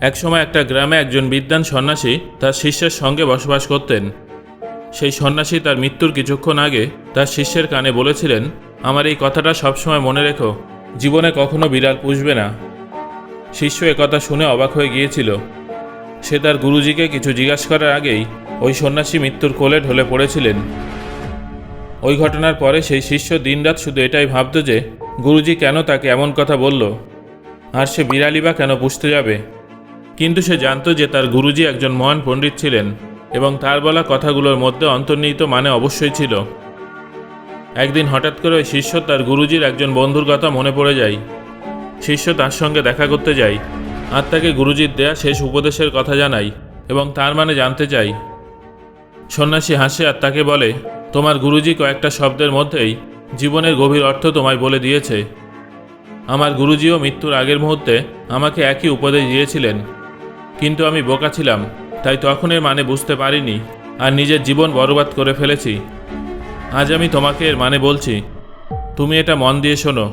একসময় একটা গ্রামে একজন বিদ্যান সন্ন্যাসী তার শিষ্যের সঙ্গে বসবাস করতেন। সেই সন্ন্যাসী তার মৃত্যুর কিছুক্ষণ আগে তার শিষ্যের কানে বলেছিলেন, আমার এই কথাটা সবসময় মনে রেখো, জীবনে কখনো বিড়াল পুষবে না। শিষ্য একথা শুনে অবাক হয়ে গিয়েছিল। সে তার গুরুজিকে কিছু জিজ্ঞাসা করার আগেই ওই সন্ন্যাসী মৃত্যুর কোলে ঢলে পড়েছিলেন। ওই ঘটনার পরে সেই শিষ্য দিনরাত শুধু এটাই ভাবত যে, গুরুজি কেন তাকে এমন কথা বলল? আর সে বিড়ালি বা কেন পুষতে যাবে? কিন্তু সে জানতো যে তার গুরুজি একজন মহান পণ্ডিত ছিলেন এবং তার বলা কথাগুলোর মধ্যে অন্তর্নিহিত মানে অবশ্যই ছিল। একদিন হঠাৎ করে ওই শিষ্য তার গুরুজির একজন বন্ধুর কথা মনে পড়ে যায়। শিষ্য তার সঙ্গে দেখা করতে যায়। আর তাকে গুরুজির দেয়া শেষ উপদেশের কথা জানাই এবং তার মানে জানতে চাই সন্ন্যাসী হাসে আর তাকে বলে, তোমার গুরুজি কয়েকটা শব্দের মধ্যেই জীবনের গভীর অর্থ তোমায় বলে দিয়েছে। আমার গুরুজিও মৃত্যুর আগের মুহূর্তে আমাকে একই উপদেশ দিয়েছিলেন। কিন্তু আমি বোকা ছিলাম, তাই তখন এর মানে বুঝতে পারিনি আর নিজের জীবন বরবাদ করে ফেলেছি। আজ আমি তোমাকে এর মানে বলছি, তুমি এটা মন দিয়ে শোনো।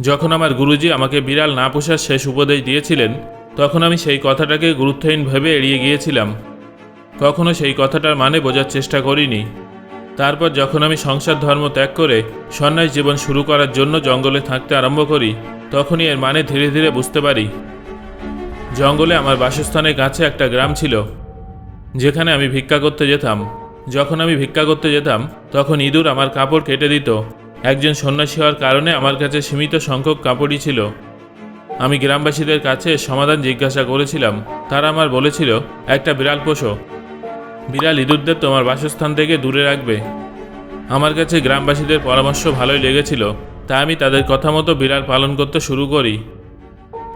যখন আমার গুরুজি আমাকে বিড়াল না পোষার শেষ উপদেশ দিয়েছিলেন, তখন আমি সেই কথাটাকে গুরুত্বহীন ভেবে এড়িয়ে গিয়েছিলাম। কখনো সেই কথাটার মানে বোঝার চেষ্টা করিনি। তারপর যখন আমি সংসার ধর্ম ত্যাগ করে সন্ন্যাস জীবন শুরু করার জন্য জঙ্গলে থাকতে আরম্ভ করি, তখনই এর মানে ধীরে ধীরে বুঝতে পারি। জঙ্গলে আমার বাসস্থানের কাছে একটা গ্রাম ছিল, যেখানে আমি ভিক্ষা করতে যেতাম। যখন আমি ভিক্ষা করতে যেতাম, তখন ইঁদুর আমার কাপড় কেটে দিত। একজন সন্ন্যাসী হওয়ার কারণে আমার কাছে সীমিত সংখ্যক কাপড়ই ছিল। আমি গ্রামবাসীদের কাছে সমাধান জিজ্ঞাসা করেছিলাম। তারা আমার বলেছিল, একটা বিড়াল পোষো। বিড়াল ইঁদুরদের তোমার বাসস্থান থেকে দূরে রাখবে। আমার কাছে গ্রামবাসীদের পরামর্শ ভালোই লেগেছিল। তাই আমি তাদের কথা মতো বিড়াল পালন করতে শুরু করি।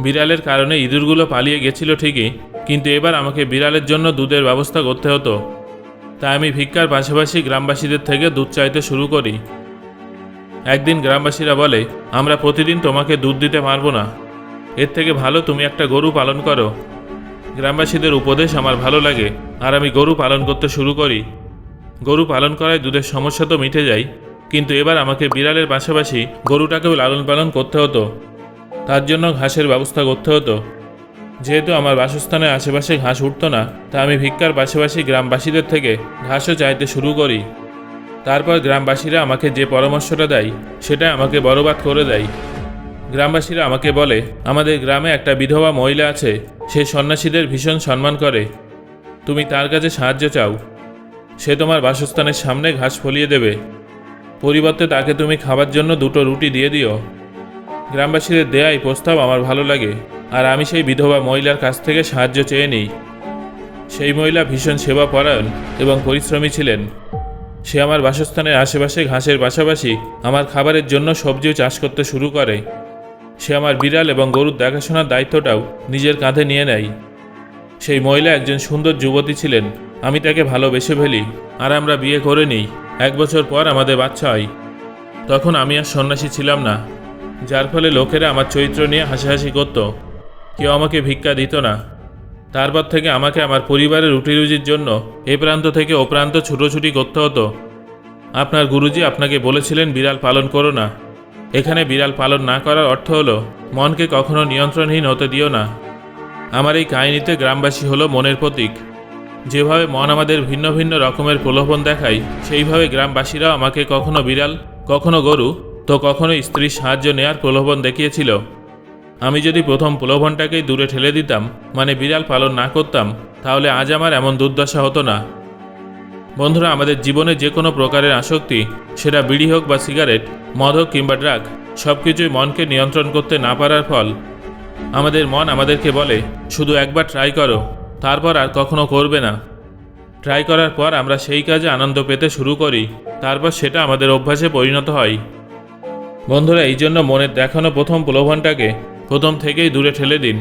বিড়ালের কারণে ইঁদুরগুলো পালিয়ে গেছিল ঠিকই, কিন্তু এবার আমাকে বিড়ালের জন্য দুধের ব্যবস্থা করতে হতো। তাই আমি ভিক্ষার পাশাপাশি গ্রামবাসীদের থেকে দুধ চাইতে শুরু করি। একদিন গ্রামবাসীরা বলে, আমরা প্রতিদিন তোমাকে দুধ দিতে পারব না। এর থেকে ভালো তুমি একটা গরু পালন করো। গ্রামবাসীদের উপদেশ আমার ভালো লাগে, আর আমি গরু পালন করতে শুরু করি। গরু পালন করায় দুধের সমস্যা তো মিটে যায়, কিন্তু এবার আমাকে বিড়ালের পাশাপাশি গরুটাকেও লালন পালন করতে হতো। তার জন্য ঘাসের ব্যবস্থা করতে হতো। যেহেতু আমার বাসস্থানের আশেপাশে ঘাস উঠতো না, তা আমি ভিক্ষার পাশাপাশি গ্রামবাসীদের থেকে ঘাসও চাইতে শুরু করি। তারপর গ্রামবাসীরা আমাকে যে পরামর্শটা দেয় সেটা আমাকে বরবাদ করে দেয়। গ্রামবাসীরা আমাকে বলে, আমাদের গ্রামে একটা বিধবা মহিলা আছে, সে সন্ন্যাসীদের ভীষণ সম্মান করে। তুমি তার কাছে সাহায্য চাও। সে তোমার বাসস্থানের সামনে ঘাস ফলিয়ে দেবে। পরিবর্তে তাকে তুমি খাবার জন্য দুটো রুটি দিয়ে দিও। গ্রামবাসীদের দেয়া এই প্রস্তাব আমার ভালো লাগে, আর আমি সেই বিধবা মহিলার কাছ থেকে সাহায্য চেয়ে নিই। সেই মহিলা ভীষণ সেবা পরায়ণ এবং পরিশ্রমী ছিলেন। সে আমার বাসস্থানের আশেপাশে ঘাসের পাশাপাশি আমার খাবারের জন্য সবজিও চাষ করতে শুরু করে। সে আমার বিড়াল এবং গরুর দেখাশোনার দায়িত্বটাও নিজের কাঁধে নিয়ে নেয়। সেই মহিলা একজন সুন্দর যুবতী ছিলেন, আমি তাকে ভালোবেসে ফেলি, আর আমরা বিয়ে করে নিই। এক বছর পর আমাদের বাচ্চা হয়। তখন আমি আর সন্ন্যাসী ছিলাম না। যার ফলে লোকেরা আমার চরিত্র নিয়ে হাসাহাসি করত। কেউ আমাকে ভিক্ষা দিত না। তারপর থেকে আমাকে আমার পরিবারের রুটি রুজির জন্য এ প্রান্ত থেকে ও প্রান্ত ছুটোছুটি করতে হতো। আপনার গুরুজি আপনাকে বলেছিলেন বিড়াল পালন করো না। এখানে বিড়াল পালন না করার অর্থ হলো, মনকে কখনো নিয়ন্ত্রণহীন হতে দিও না। আমার এই কাহিনীতে গ্রামবাসী হলো মনের প্রতীক। যেভাবে মন আমাদের ভিন্ন ভিন্ন রকমের প্রলোভন দেখায়, সেইভাবে গ্রামবাসীরাও আমাকে কখনো বিড়াল, কখনো গরু তো কখনো স্ত্রীর সাহায্য নেয়ার প্রলোভন দেখিয়েছিল। আমি যদি প্রথম প্রলোভনটাকেই দূরে ঠেলে দিতাম মানে বিড়াল পালন না করতাম, তাহলে আজ আমার এমন দুর্দশা হতো না। বন্ধুরা, আমাদের জীবনে যে কোনো প্রকারের আসক্তি, সেটা বিড়ি হোক বা সিগারেট, মদ হোক কিংবা ড্রাগ সব কিছুই মনকে নিয়ন্ত্রণ করতে না পারার ফল। আমাদের মন আমাদেরকে বলে, শুধু একবার ট্রাই করো, তারপর আর কখনো করবে না। ট্রাই করার পর আমরা সেই কাজে আনন্দ পেতে শুরু করি, তারপর সেটা আমাদের অভ্যাসে পরিণত হয়। বন্ধুরা এই জন্য মনের দেখানো প্রথম প্রলোভনটাকে প্রথম থেকেই দূরে ঠেলে দিন।